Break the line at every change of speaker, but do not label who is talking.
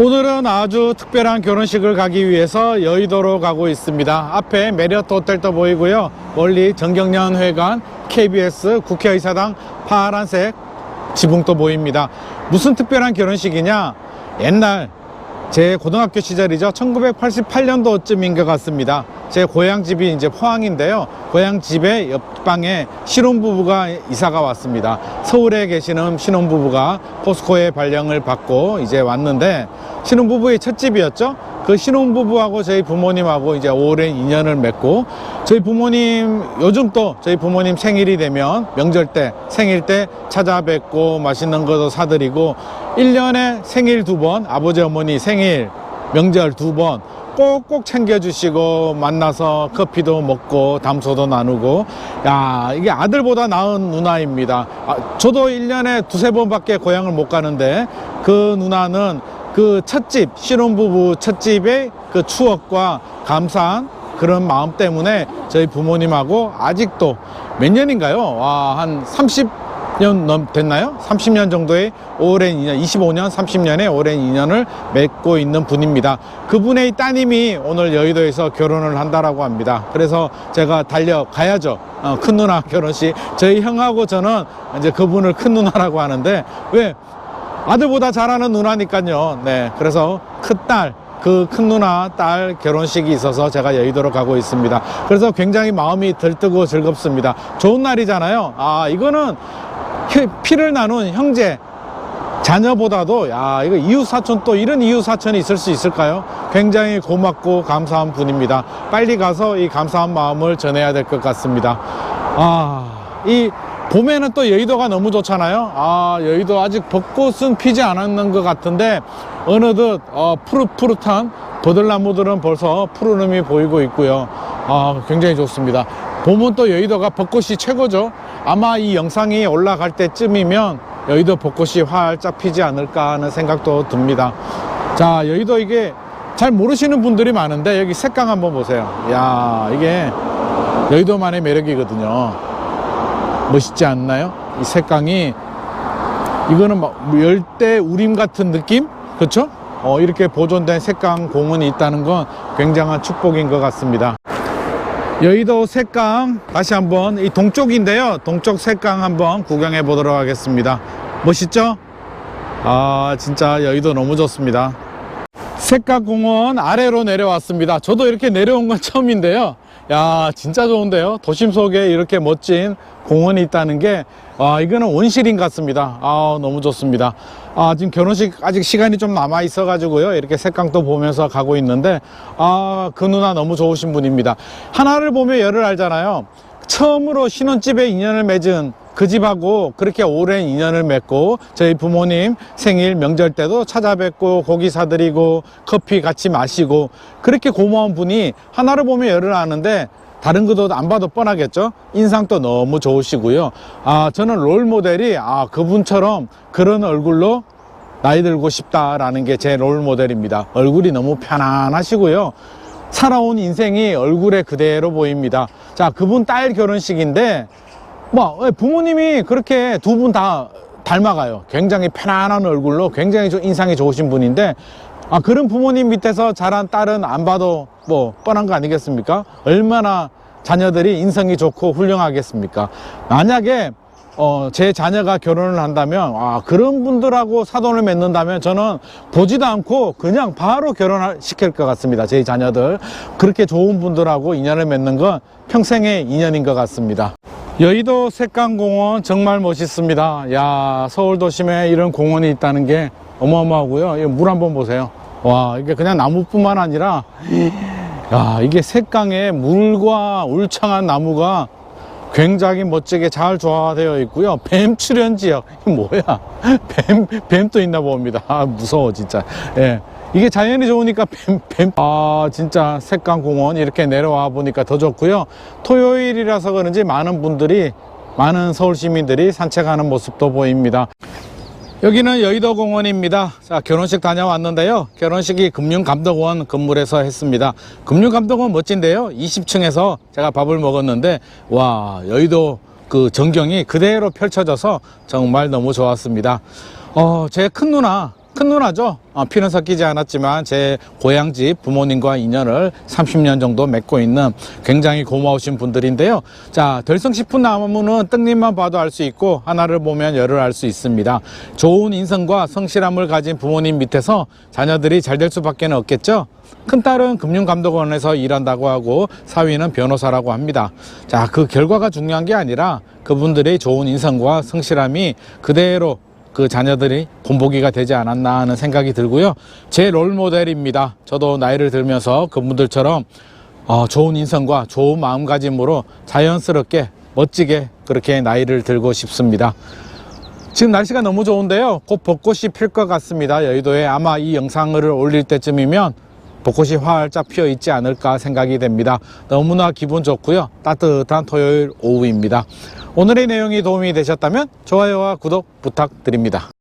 오늘은 아주 특별한 결혼식을 가기 위해서 여의도로 가고 있습니다. 앞에 메리어트 호텔도 보이고요. 멀리 정경련 회관, KBS, 국회의사당 파란색 지붕도 보입니다. 무슨 특별한 결혼식이냐? 옛날 제 고등학교 시절이죠. 1988년도쯤인 것 같습니다. 제 고향집이 이제 포항인데요. 고향집의 옆방에 신혼부부가 이사가 왔습니다. 서울에 계시는 신혼부부가 포스코의 발령을 받고 이제 왔는데 신혼부부의 첫 집이었죠. 그 신혼부부하고 저희 부모님하고 이제 오랜 인연을 맺고 저희 부모님 요즘 또 저희 부모님 생일이 되면 명절 때 생일 때 찾아뵙고 맛있는 것도 사드리고 1년에 생일 두 번 아버지 어머니 생일 명절 두 번 꼭꼭 챙겨주시고 만나서 커피도 먹고 담소도 나누고 야 이게 아들보다 나은 누나입니다 아, 저도 1년에 두세 번밖에 고향을 못 가는데 그 누나는 그 첫집 신혼부부 첫집의 그 추억과 감사한 그런 마음 때문에 저희 부모님하고 아직도 몇 년인가요? 와, 한 30 년 넘 됐나요? 30년 정도의 오랜 인연, 25년, 30년의 오랜 인연을 맺고 있는 분입니다. 그분의 따님이 오늘 여의도에서 결혼을 한다라고 합니다. 그래서 제가 달려가야죠. 어, 큰 누나 결혼식. 저희 형하고 저는 이제 그분을 큰 누나라고 하는데 왜? 아들보다 잘하는 누나니까요. 네. 그래서 큰 딸, 그큰 누나 딸 결혼식이 있어서 제가 여의도로 가고 있습니다. 그래서 굉장히 마음이 들뜨고 즐겁습니다. 좋은 날이잖아요. 아, 이거는 피- 피를 나눈 형제, 자녀보다도 야 이거 이웃 사촌 또 이런 이웃 사촌이 있을 수 있을까요? 굉장히 고맙고 감사한 분입니다. 빨리 가서 이 감사한 마음을 전해야 될 것 같습니다. 아이 봄에는 또 여의도가 너무 좋잖아요. 아 여의도 아직 벚꽃은 피지 않았는 것 같은데 어느덧 어, 푸릇푸릇한 버들나무들은 벌써 푸르름이 보이고 있고요. 아 굉장히 좋습니다. 봄은 또 여의도가 벚꽃이 최고죠. 아마 이 영상이 올라갈 때쯤이면 여의도 벚꽃이 활짝 피지 않을까 하는 생각도 듭니다. 자, 여의도 이게 잘 모르시는 분들이 많은데 여기 색강 한번 보세요. 야, 이게 여의도만의 매력이거든요. 멋있지 않나요? 이 색강이 이거는 막 열대 우림 같은 느낌? 그렇죠? 어, 이렇게 보존된 색강 공원이 있다는 건 굉장한 축복인 것 같습니다. 여의도 색강 다시 한번 이 동쪽인데요. 동쪽 색강 한번 구경해 보도록 하겠습니다. 멋있죠? 아 진짜 여의도 너무 좋습니다 색강공원 아래로 내려왔습니다. 저도 이렇게 내려온 건 처음인데요. 야 진짜 좋은데요? 도심 속에 이렇게 멋진 공원이 있다는 게 아, 이거는 원시림 같습니다. 아 너무 좋습니다. 아, 지금 결혼식 아직 시간이 좀 남아 있어 가지고요. 이렇게 색강도 보면서 가고 있는데 아, 그 누나 너무 좋으신 분입니다. 하나를 보면 열을 알잖아요. 처음으로 신혼집에 인연을 맺은 그 집하고 그렇게 오랜 인연을 맺고 저희 부모님 생일 명절 때도 찾아뵙고 고기 사드리고 커피 같이 마시고 그렇게 고마운 분이 하나를 보면 열을 아는데 다른 것도 안 봐도 뻔하겠죠? 인상도 너무 좋으시고요. 아 저는 롤 모델이 아 그분처럼 그런 얼굴로 나이 들고 싶다라는 게 제 롤 모델입니다. 얼굴이 너무 편안하시고요. 살아온 인생이 얼굴에 그대로 보입니다. 자 그분 딸 결혼식인데 뭐 예, 부모님이 그렇게 두 분 다 닮아가요. 굉장히 편안한 얼굴로 굉장히 좀 인상이 좋으신 분인데 아 그런 부모님 밑에서 자란 딸은 안 봐도 뭐 뻔한 거 아니겠습니까? 얼마나 자녀들이 인성이 좋고 훌륭하겠습니까? 만약에 어, 제 자녀가 결혼을 한다면, 아, 그런 분들하고 사돈을 맺는다면 저는 보지도 않고 그냥 바로 결혼을 시킬 것 같습니다. 제 자녀들. 그렇게 좋은 분들하고 인연을 맺는 건 평생의 인연인 것 같습니다. 여의도 색강공원 정말 멋있습니다. 야, 서울 도심에 이런 공원이 있다는 게 어마어마하고요. 물 한번 보세요. 와, 이게 그냥 나무뿐만 아니라, 야, 이게 색강에 물과 울창한 나무가 굉장히 멋지게 잘 조화되어 있고요. 뱀 출현 지역. 뭐야? 뱀, 뱀도 있나 봅니다. 아, 무서워, 진짜. 예. 이게 자연이 좋으니까 뱀, 뱀. 아, 진짜 색강공원 이렇게 내려와 보니까 더 좋고요. 토요일이라서 그런지 많은 분들이, 많은 서울 시민들이 산책하는 모습도 보입니다. 여기는 여의도 공원입니다. 자, 결혼식 다녀왔는데요. 결혼식이 금융감독원 건물에서 했습니다. 금융감독원 멋진데요. 20층에서 제가 밥을 먹었는데, 와, 여의도 그 전경이 그대로 펼쳐져서 정말 너무 좋았습니다. 어, 제 큰 누나, 큰 누나죠. 어, 피는 섞이지 않았지만 제 고향집 부모님과 인연을 30년 정도 맺고 있는 굉장히 고마우신 분들인데요. 자, 덜성식품 나무는 떡잎만 봐도 알 수 있고 하나를 보면 열을 알 수 있습니다. 좋은 인성과 성실함을 가진 부모님 밑에서 자녀들이 잘 될 수밖에 없겠죠. 큰딸은 금융감독원에서 일한다고 하고 사위는 변호사라고 합니다. 자, 그 결과가 중요한 게 아니라 그분들의 좋은 인성과 성실함이 그대로 그 자녀들이 본보기가 되지 않았나 하는 생각이 들고요. 제 롤 모델입니다. 저도 나이를 들면서 그분들처럼 어, 좋은 인성과 좋은 마음가짐으로 자연스럽게 멋지게 그렇게 나이를 들고 싶습니다. 지금 날씨가 너무 좋은데요. 곧 벚꽃이 필 것 같습니다. 여의도에 아마 이 영상을 올릴 때쯤이면 벚꽃이 활짝 피어 있지 않을까 생각이 됩니다. 너무나 기분 좋고요. 따뜻한 토요일 오후입니다. 오늘의 내용이 도움이 되셨다면 좋아요와 구독 부탁드립니다.